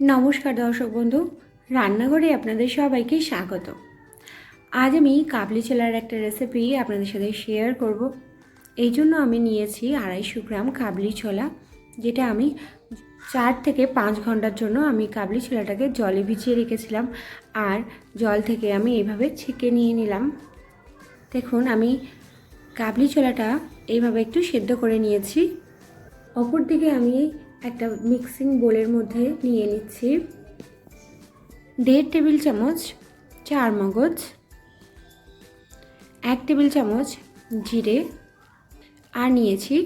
নমস্কার দর্শক বন্ধু, রান্নাঘরে আপনাদের সবাইকে স্বাগত। আজ আমি কাবলি ছোলার একটা রেসিপি আপনাদের সাথে শেয়ার করব। এই জন্য আমি নিয়েছি আড়াইশো গ্রাম কাবলি ছোলা, যেটা আমি চার থেকে পাঁচ ঘণ্টার জন্য আমি কাবলি ছোলাটাকে জলে ভিজিয়ে রেখেছিলাম আর জল থেকে আমি এইভাবে ছেঁকে নিয়ে নিলাম। দেখুন, আমি কাবলি ছোলাটা এইভাবে একটু সেদ্ধ করে নিয়েছি। অপর দিকে আমি একটা মিক্সিং বোলের মধ্যে নিয়ে নিচ্ছি। দেড় টেবিল চামচ চার মগজ, এক টেবিল চামচ জিরে, আর নিয়েছি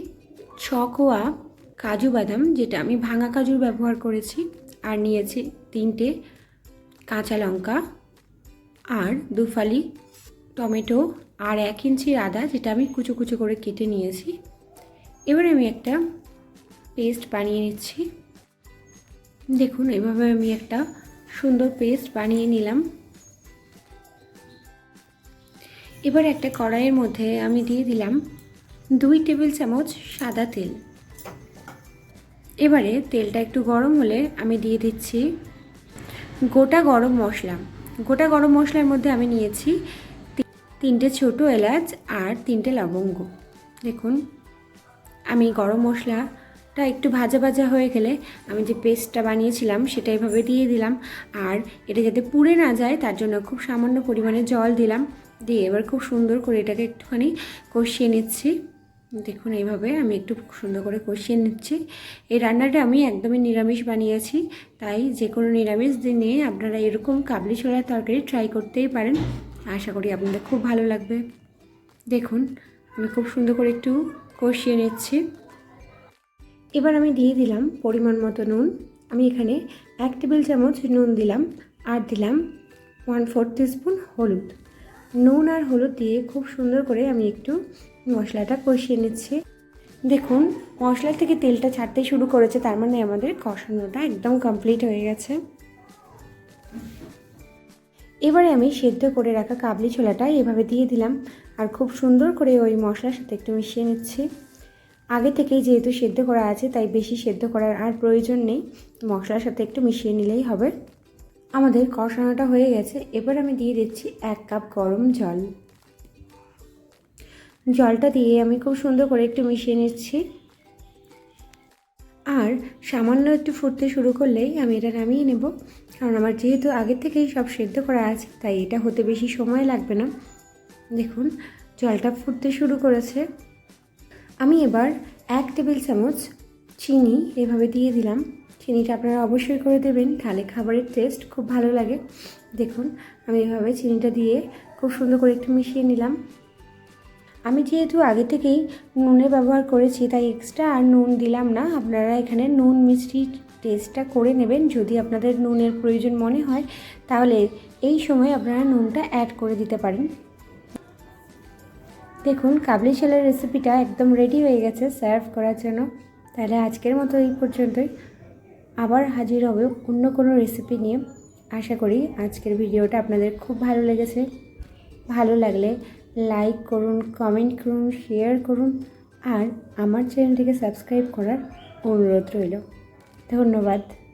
ছ কোয়া কাজু বাদাম, যেটা আমি ভাঙা কাজুর ব্যবহার করেছি। আর নিয়েছি তিনটে কাঁচা লঙ্কা আর দুফালি টমেটো আর এক ইঞ্চি আদা, যেটা আমি কুচো কুচো করে কেটে নিয়েছি। এবার আমি একটা পেস্ট বানিয়ে নিচ্ছি। দেখুন, এভাবে আমি একটা সুন্দর পেস্ট বানিয়ে নিলাম। এবার একটা কড়াইয়ের মধ্যে আমি দিয়ে দিলাম দুই টেবিল চামচ সাদা তেল। এবারে তেলটা একটু গরম হলে আমি দিয়ে দিচ্ছি গোটা গরম মশলা। গোটা গরম মশলার মধ্যে আমি নিয়েছি তিনটে ছোটো এলাচ আর তিনটে লবঙ্গ। দেখুন, আমি গরম মশলাটা একটু ভাজা ভাজা হয়ে গেলে আমি যে পেস্টটা বানিয়েছিলাম সেটা এভাবে দিয়ে দিলাম। আর এটা যাতে পুড়ে না যায়, তার জন্য খুব সামান্য পরিমাণে জল দিলাম। দিয়ে এবার খুব সুন্দর করে এটাকে একটুখানি কষিয়ে নিচ্ছি। দেখুন এইভাবে আমি একটু সুন্দর করে কষিয়ে নিচ্ছি। এই রান্নাটা আমি একদমই নিরামিষ বানিয়েছি, তাই যে কোনো নিরামিষ দিনে আপনারা এরকম কাবলি ছোলার তরকারি ট্রাই করতেই পারেন। আশা করি আপনাদের খুব ভালো লাগবে। দেখুন, আমি খুব সুন্দর করে একটু কষিয়ে নিচ্ছি। এবার আমি দিয়ে দিলাম পরিমাণ মতো নুন। আমি এখানে এক টেবিল চামচ নুন দিলাম আর দিলাম ওয়ান ফোর স্পুন হলুদ। নুন আর হলুদ দিয়ে খুব সুন্দর করে আমি একটু মশলাটা কষিয়ে নিচ্ছি। দেখুন, মশলা থেকে তেলটা ছাড়তে শুরু করেছে, তার মানে আমাদের কষানোটা একদম কমপ্লিট হয়ে গেছে। এবারে আমি সেদ্ধ করে রাখা কাবলি ছোলাটা এভাবে দিয়ে দিলাম। আর খুব সুন্দর করে ওই মশলার সাথে একটু মিশিয়ে নিচ্ছি। আগে থেকেই যেহেতু সেদ্ধ করা আছে, তাই বেশি সেদ্ধ করার আর প্রয়োজন নেই। মশলার সাথে একটু মিশিয়ে নিলেই হবে। আমাদের কষানোটা হয়ে গেছে। এবার আমি দিয়ে দিচ্ছি এক কাপ গরম জল। জলটা দিয়ে আমি খুব সুন্দর করে একটু মিশিয়ে নিচ্ছি। আর সামান্য একটু ফুটতে শুরু করলেই আমি এটা নামিয়ে নেব। কারণ আমার যেহেতু আগের থেকেই সব সেদ্ধ করা আছে, তাই এটা হতে বেশি সময় লাগবে না। দেখুন, জলটা ফুটতে শুরু করেছে। আমি এবার এক টেবিল চামচ চিনি এভাবে দিয়ে দিলাম। চিনিটা আপনারা অবশ্যই করে দেবেন, তাহলে খাবারের টেস্ট খুব ভালো লাগে। দেখুন, আমি এভাবে চিনিটা দিয়ে খুব সুন্দর করে একটু মিশিয়ে নিলাম। আমি যেহেতু আগে থেকেই নুনের ব্যবহার করেছি, তাই এক্সট্রা আর নুন দিলাম না। আপনারা এখানে নুন মিষ্টি টেস্টটা করে নেবেন। যদি আপনাদের নুনের প্রয়োজন মনে হয়, তাহলে এই সময় আপনারা নুনটা অ্যাড করে দিতে পারেন। দেখুন, কাবলি ছোলার রেসিপিটা একদম রেডি হয়ে গেছে সার্ভ করার জন্য। তাহলে আজকের মতো এই পর্যন্তই। আবার হাজির হবে অন্য কোনো রেসিপি নিয়ে। আশা করি আজকের ভিডিওটা আপনাদের খুব ভালো লেগেছে। ভালো লাগলে লাইক করুন কমেন্ট করুন শেয়ার করুন, আর আমার চ্যানেলটিকে সাবস্ক্রাইব করার অনুরোধ রইল। ধন্যবাদ।